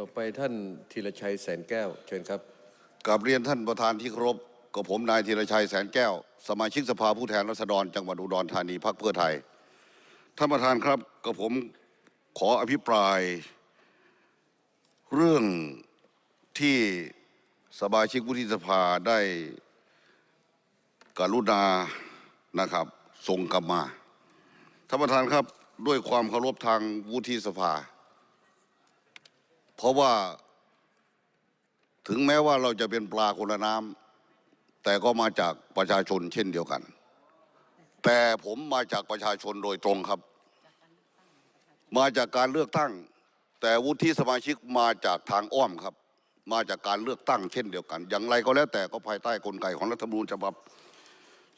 ต่อไปท่านธีรชัยแสนแก้ว เชิญครับกับเรียนท่านประธานที่เคารพกับผมนายธีรชัยแสนแก้ว สมาชิกสภาผู้แทนราษฎรจังหวัดอุดรธานีพรรคเพื่อไทย ท่านประธานครับกับผมขออภิปราย เรื่องที่สมาชิกวุฒิสภาได้กรุณานะครับส่งกลับมาท่านประธานครับด้วยความเคารพทางวุฒิสภา เพราะว่าถึงแม้ว่าเราจะเป็นปลาคนละน้ำแต่ก็มาจากประชาชนเช่นเดียวกัน แต่ผมมาจากประชาชนโดยตรงครับ มาจากการเลือกตั้ง แต่วุฒิสมาชิกมาจากทางอ้อมครับ มาจากการเลือกตั้งเช่นเดียวกัน อย่างไรก็แล้วแต่ก็ภายใต้กลไกของรัฐธรรมนูญฉบับ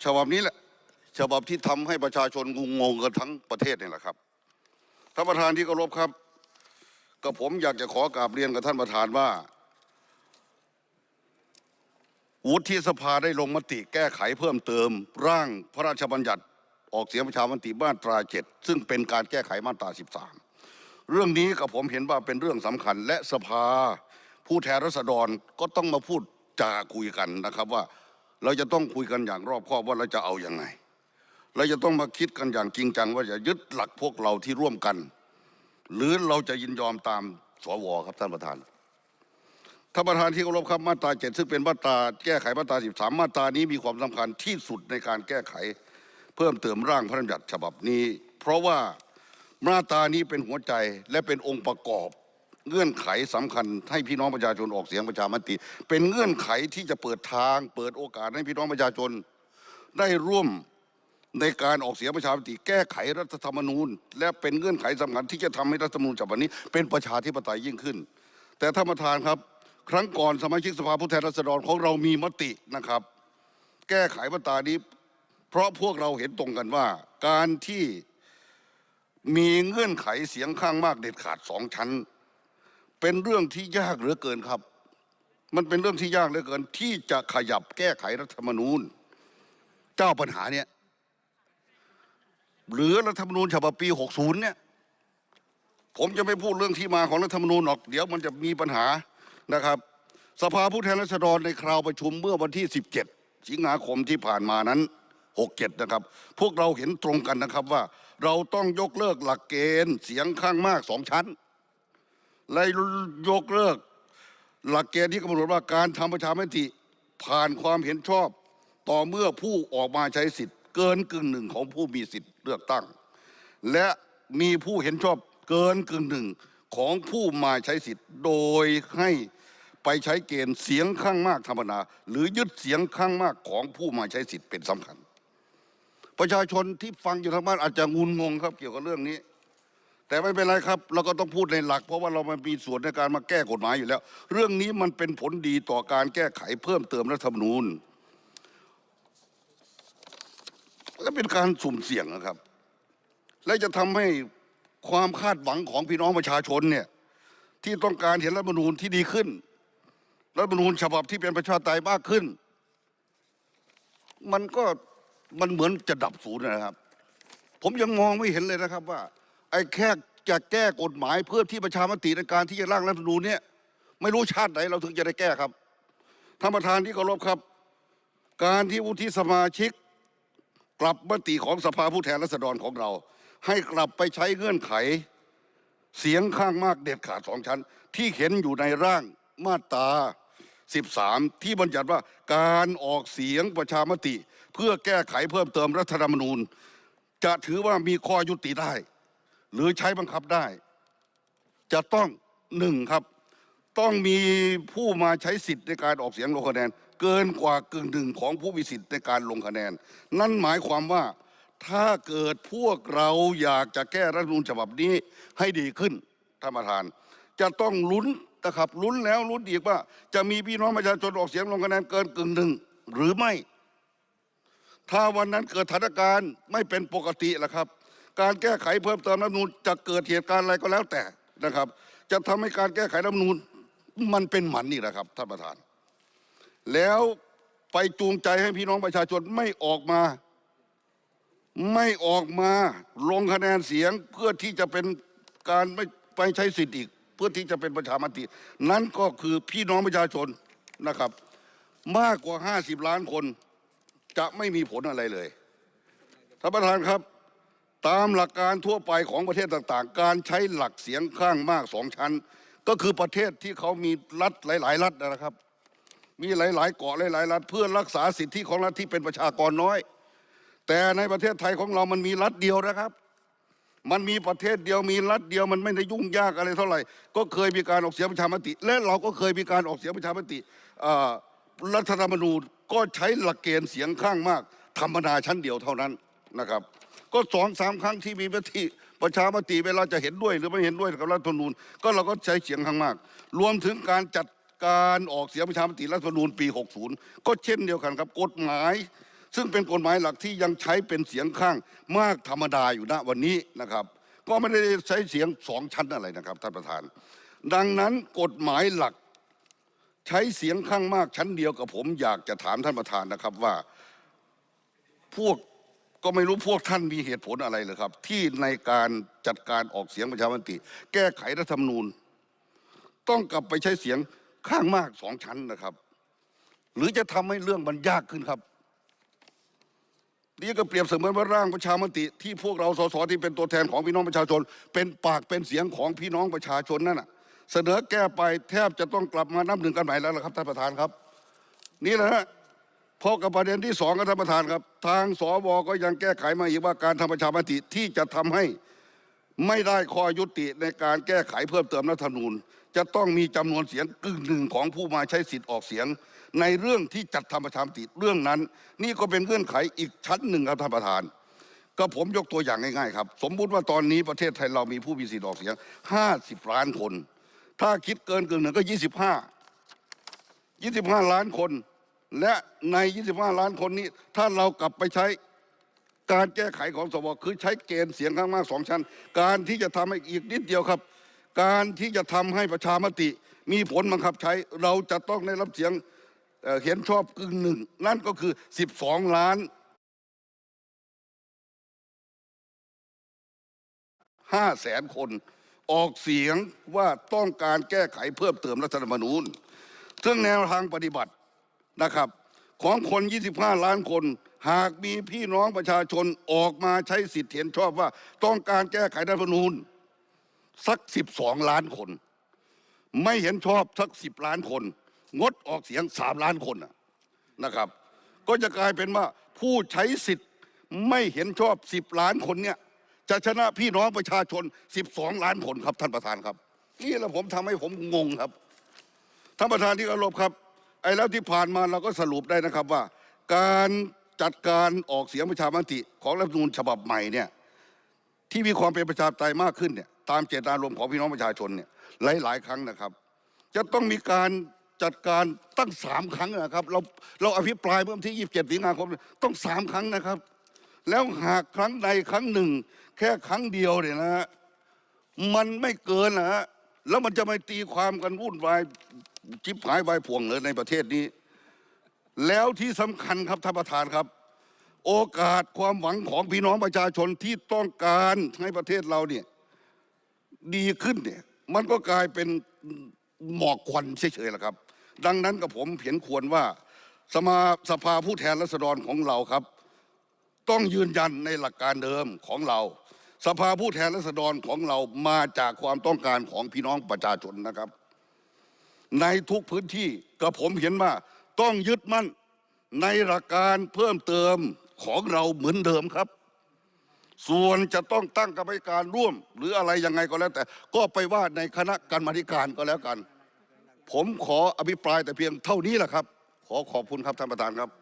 ฉบับนี้แหละฉบับที่ทำให้ประชาชนงุงงงกันทั้งประเทศนี่แหละครับท่านประธานที่เคารพครับ ก็ผมอยากจะขอกราบเรียนกับท่านประธานว่า วุฒิสภาได้ลงมติแก้ไขเพิ่มเติม ร่างพระราชบัญญัติออกเสียงประชามติมาตราเจ็ดซึ่งเป็นการแก้ไขมาตรา 13 เรื่องนี้กับผมเห็นว่าเป็นเรื่องสำคัญและสภา ผู้แทนราษฎรก็ต้องมาพูดจาคุยกันนะครับว่า เราจะต้องคุยกันอย่างรอบคอบว่าเราจะเอาอยัางไงเราจะต้องมาคิดกันอย่างจริงจังว่าจะยึดหลักพวกเราที่ร่วมกัน หรือเราจะยินยอมตามสวครับท่านประธานท่านประธานที่เคารพครับมาตราเจ็ดซึ่งเป็นมาตราแก้ไขมาตราสิบสามมาตรานี้มีความสำคัญที่สุดในการแก้ไข เพิ่มเติมร่างพระราชบัญญัติฉบับนี้ เพราะว่ามาตรานี้เป็นหัวใจและเป็นองค์ประกอบเงื่อนไขสำคัญให้พี่น้องประชาชนออกเสียงประชามติ เป็นเงื่อนไขที่จะเปิดทาง เปิดโอกาสให้พี่น้องประชาชนได้ร่วม ในการออกเสียงประชามติแก้ไขรัฐธรรมนูญ และเป็นเงื่อนไขสำคัญที่จะทำให้รัฐธรรมนูญฉบับนี้ เป็นประชาธิปไตยยิ่งขึ้น แต่ท่านประธานครับ ครั้งก่อนสมาชิกสภาผู้แทนราษฎรของเรามีมตินะครับ แก้ไขมาตรานี้ เพราะพวกเราเห็นตรงกันว่า การที่มีเงื่อนไขเสียงข้างมากเด็ดขาดสองชั้น เป็นเรื่องที่ยากเหลือเกินครับ มันเป็นเรื่องที่ยากเหลือเกิน ที่จะขยับแก้ไขรัฐธรรมนูญ เจ้าปัญหาเนี่ย หรือรัฐธรรมนูญฉบับปี60เนี่ยผมจะไม่พูดเรื่องที่มาของรัฐธรรมนูญหรอก เดี๋ยวมันจะมีปัญหานะครับ สภาผู้แทนราษฎรในคราวประชุมเมื่อวันที่ 17 สิงหาคมที่ผ่านมานั้น 67 นะครับ พวกเราเห็นตรงกันนะครับว่า เราต้องยกเลิกหลักเกณฑ์เสียงข้างมากสองชั้น และยกเลิกหลักเกณฑ์ที่กำหนดว่าการทำประชามติผ่านความเห็นชอบ ต่อเมื่อผู้ออกมาใช้สิทธิ์ เกินกึ่งหนึ่งของผู้มีสิทธิ์ เลือกตั้ง และมีผู้เห็นชอบเกินกึ่งหนึ่งของผู้มาใช้สิทธิ์โดยให้ไปใช้เกณฑ์เสียงข้างมากธรรมดาหรือยึดเสียงข้างมากของผู้มาใช้สิทธิ์เป็นสำคัญ ประชาชนที่ฟังอยู่ทางบ้านอาจจะงุนงงครับเกี่ยวกับเรื่องนี้ แต่ไม่เป็นไรครับ เราก็ต้องพูดในหลัก เพราะว่าเรามามีส่วนในการมาแก้กฎหมายอยู่แล้ว เรื่องนี้มันเป็นผลดีต่อการแก้ไขเพิ่มเติมรัฐธรรมนูญ และเป็นการสุ่มเสี่ยงนะครับ และจะทำให้ความคาดหวังของพี่น้องประชาชนเนี่ยที่ต้องการเห็นรัฐธรรมนูญที่ดีขึ้น รัฐธรรมนูญฉบับที่เป็นประชาธิปไตยมากขึ้น มันก็มันเหมือนจะดับศูนย์นะครับ ผมยังมองไม่เห็นเลยนะครับว่า ไอ้แค่จะแก้กฎหมายเพื่อที่ประชามติในการที่จะร่างรัฐธรรมนูญเนี่ย ไม่รู้ชาติไหนเราถึงจะได้แก้ครับท่านประธานที่เคารพครับ การที่วุฒิสมาชิก กลับมติของสภาผู้แทนราษฎรของเรา ให้กลับไปใช้เงื่อนไข เสียงข้างมากเด็ดขาดสองชั้น ที่เห็นอยู่ในร่างมาตรา13 ที่บัญญัติว่าการออกเสียงประชามติ เพื่อแก้ไขเพิ่มเติมรัฐธรรมนูญ จะถือว่ามีข้อยุติได้ หรือใช้บังคับได้ จะต้องหนึ่งครับ ต้องมีผู้มาใช้สิทธิ์ในการออกเสียงลงคะแนน เกินกว่ากึ่งหนึ่งของผู้มีสิทธิ์ในการลงคะแนน นั่นหมายความว่าถ้าเกิดพวกเราอยากจะแก้รัฐธรรมนูญฉบับนี้ให้ดีขึ้นท่านประธาน จะต้องลุ้นนะครับลุ้นแล้วลุ้นอีกว่า จะมีพี่น้องประชาชนออกเสียงลงคะแนนเกินกึ่งหนึ่งหรือไม่ ถ้าวันนั้นเกิดสถานการณ์ไม่เป็นปกติละครับ การแก้ไขเพิ่มเติมรัฐธรรมนูญจะเกิดเหตุการณ์อะไรก็แล้วแต่นะครับ จะทำให้การแก้ไขรัฐธรรมนูญมันเป็นหมันนี่แหละครับท่านประธาน แล้วไปจูงใจให้พี่น้องประชาชนไม่ออกมา ไม่ออกมาลงคะแนนเสียงเพื่อที่จะเป็นการไม่ไปใช้สิทธิ์อีก เพื่อที่จะเป็นประชามติ นั้นก็คือพี่น้องประชาชนนะครับ มากกว่า 50 ล้านคนจะไม่มีผลอะไรเลยท่านประธานครับ ตามหลักการทั่วไปของประเทศต่างๆ การใช้หลักเสียงข้างมากสองชั้น ก็คือประเทศที่เขามีรัฐหลาย ๆ รัฐนะครับ มีหลาย ๆ เกาะหลายๆรัฐเพื่อรักษาสิทธิของรัฐที่เป็นประชากรน้อย แต่ในประเทศไทยของเรามันมีรัฐเดียวนะครับ มันมีประเทศเดียวมีรัฐเดียวมันไม่ได้ยุ่งยากอะไรเท่าไหร่ ก็เคยมีการออกเสียงประชามติ และเราก็เคยมีการออกเสียงประชามติรัฐธรรมนูญก็ใช้หลักเกณฑ์เสียงข้างมาก ธรรมดาชั้นเดียวเท่านั้นนะครับ ก็สองสามครั้งที่มีมติประชามติเวลาจะเห็นด้วยหรือไม่เห็นด้วยกับรัฐธรรมนูญก็เราก็ใช้เสียงข้างมาก รวมถึงการจัด การออกเสียงประชามติรัฐธรรมนูญปี 60 ก็เช่นเดียวกันครับกฎหมาย ซึ่งเป็นกฎหมายหลักที่ยังใช้เป็นเสียงข้างมากธรรมดาอยู่ณวันนี้นะครับ ก็ไม่ได้ใช้เสียงสองชั้นอะไรนะครับท่านประธาน ดังนั้นกฎหมายหลักใช้เสียงข้างมากชั้นเดียวกับผมอยากจะถามท่านประธานนะครับว่าพวกก็ไม่รู้พวกท่านมีเหตุผลอะไรเลยครับ ที่ในการจัดการออกเสียงประชามติ แก้ไขรัฐธรรมนูญ ต้องกลับไปใช้เสียง ข้างมากสองชั้นนะครับ หรือจะทำให้เรื่องมันยากขึ้นครับนี่ก็เปรียบเสมือนว่าร่างประชามติ ที่พวกเราสสที่เป็นตัวแทนของพี่น้องประชาชน เป็นปากเป็นเสียงของพี่น้องประชาชนนั่นน่ะ เสนอแก้ไปแทบจะต้องกลับมานับหนึ่งกันใหม่แล้วล่ะครับท่านประธานครับ นี่แหละฮะพอกับประเด็นที่สองครับท่านประธานครับ ทางสวก็ยังแก้ไขมาอีกว่าการทำประชามติที่จะทำให้ ไม่ได้ข้อยุติในการแก้ไขเพิ่มเติมรัฐธรรมนูญ จะต้องมีจำนวนเสียงกึ่งหนึ่งของผู้มาใช้สิทธิ์ออกเสียง ในเรื่องที่จัดทำประชามติเรื่องนั้น นี่ก็เป็นเงื่อนไขอีกชั้นหนึ่งครับท่านประธาน ก็ผมยกตัวอย่างง่ายๆครับ สมมุติว่าตอนนี้ประเทศไทยเรามีผู้มีสิทธิ์ออกเสียง 50 ล้านคน ถ้าคิดเกินกึ่งหนึ่งก็ 25 25 ล้านคน และใน 25 ล้านคนนี้ ถ้าเรากลับไปใช้ การแก้ไขของสวคือใช้เกณฑ์เสียงข้างมากสองชั้น การที่จะทำให้อีกนิดเดียวครับ การที่จะทำให้ประชามติ มีผลบังคับใช้เราจะต้องได้รับเสียงเเห็นชอบกึ่งหนึ่งนั่นก็คือ 12 ล้านห้าแสนคน ออกเสียงว่าต้องการแก้ไขเพิ่มเติมรัฐธรรมนูญซึ่งแนวทางปฏิบัตินะครับ ของคน 25 ล้านคน หากมีพี่น้องประชาชนออกมาใช้สิทธิเห็นชอบว่า ต้องการแก้ไขรัฐธรรมนูญสัก 12 ล้านคน ไม่เห็นชอบสัก 10 ล้านคน งดออกเสียง 3 ล้านคนนะครับ ก็จะกลายเป็นว่าผู้ใช้สิทธิ์ไม่เห็นชอบ 10 ล้านคนเนี่ยจะชนะพี่น้องประชาชน 12 ล้านคนครับท่านประธานครับ นี่แหละผมทำให้ผมงงครับ ท่านประธานที่เคารพครับ แล้วที่ผ่านมาเราก็สรุปได้นะครับว่า การจัดการออกเสียงประชามติของรัฐธรรมนูญฉบับใหม่เนี่ยที่มีความเป็นประชาธิปไตยมากขึ้นเนี่ยตามเจตนารมณ์ของพี่น้องประชาชนเนี่ยหลายหลายครั้งนะครับ จะต้องมีการจัดการตั้งสามครั้งนะครับ เราเราอภิปรายเมื่อวันที่ 27 สิงหาคมต้องสามครั้งนะครับ แล้วหากครั้งใดครั้งหนึ่ง แค่ครั้งเดียวเนี่ยนะฮะมันไม่เกินนะฮะ แล้วมันจะไม่ตีความกันวุ่นวายจิบหายวายพ่วงเลยในประเทศนี้ แล้วที่สำคัญครับท่านประธานครับ โอกาสความหวังของพี่น้องประชาชนที่ต้องการให้ประเทศเราเนี่ยดีขึ้นเนี่ยมันก็กลายเป็นหมอกควันเฉยๆแหละครับ ดังนั้นกับผมเห็นควรว่าสมาสภาผู้แทนราษฎรของเราครับ ต้องยืนยันในหลักการเดิมของเรา สภาผู้แทนราษฎรของเรามาจากความต้องการของพี่น้องประชาชนนะครับ ในทุกพื้นที่กับผมเห็นว่าต้องยึดมั่นในหลักการเพิ่มเติมของเราเหมือนเดิมครับ ส่วนจะต้องตั้งกรรมการร่วม หรืออะไรยังไงก็แล้วแต่ ก็ไปว่าในคณะกรรมาธิการก็แล้วกัน ผมขออภิปรายแต่เพียงเท่านี้แหละครับ ขอขอบคุณครับท่านประธานครับ